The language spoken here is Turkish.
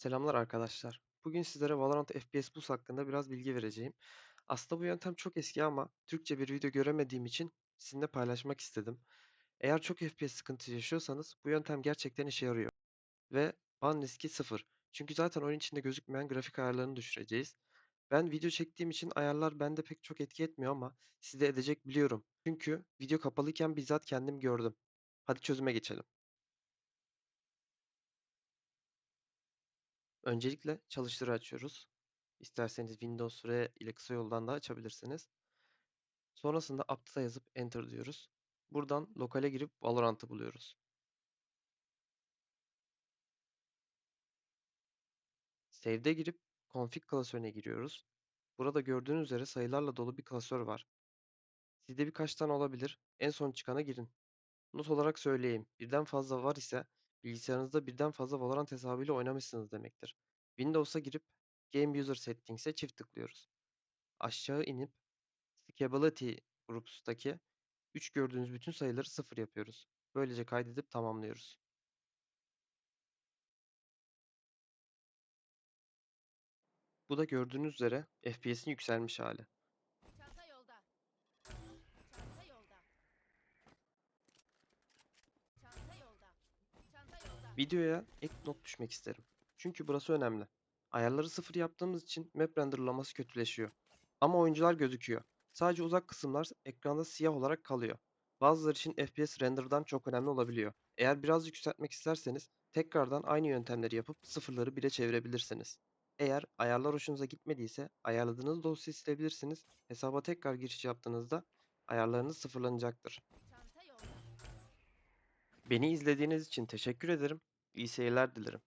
Selamlar arkadaşlar. Bugün sizlere Valorant FPS Boost hakkında biraz bilgi vereceğim. Aslında bu yöntem çok eski ama Türkçe bir video göremediğim için sizinle paylaşmak istedim. Eğer çok FPS sıkıntı yaşıyorsanız bu yöntem gerçekten işe yarıyor. Ve ban riski sıfır. Çünkü zaten oyun içinde gözükmeyen grafik ayarlarını düşüreceğiz. Ben video çektiğim için ayarlar bende pek çok etki etmiyor ama sizde edecek biliyorum. Çünkü video kapalıyken bizzat kendim gördüm. Hadi çözüme geçelim. Öncelikle çalıştırı açıyoruz. İsterseniz Windows R ile kısa yoldan da açabilirsiniz. Sonrasında app'ta yazıp enter diyoruz. Buradan lokale girip Valorant'ı buluyoruz. Save'de girip config klasörüne giriyoruz. Burada gördüğünüz üzere sayılarla dolu bir klasör var. Sizde birkaç tane olabilir. En son çıkana girin. Not olarak söyleyeyim. Birden fazla var ise bilgisayarınızda birden fazla Valorant hesabıyla oynamışsınız demektir. Windows'a girip Game User Settings'e çift tıklıyoruz. Aşağı inip Scalability Groups'taki 3 gördüğünüz bütün sayıları 0 yapıyoruz. Böylece kaydedip tamamlıyoruz. Bu da gördüğünüz üzere FPS'in yükselmiş hali. Videoya ek not düşmek isterim. Çünkü burası önemli. Ayarları 0 yaptığımız için map renderlaması kötüleşiyor. Ama oyuncular gözüküyor. Sadece uzak kısımlar ekranda siyah olarak kalıyor. Bazıları için FPS renderdan çok önemli olabiliyor. Eğer birazcık yükseltmek isterseniz tekrardan aynı yöntemleri yapıp sıfırları 1'e çevirebilirsiniz. Eğer ayarlar hoşunuza gitmediyse ayarladığınız dosyayı silebilirsiniz. Hesaba tekrar giriş yaptığınızda ayarlarınız sıfırlanacaktır. Beni izlediğiniz için teşekkür ederim. İyi seyirler dilerim.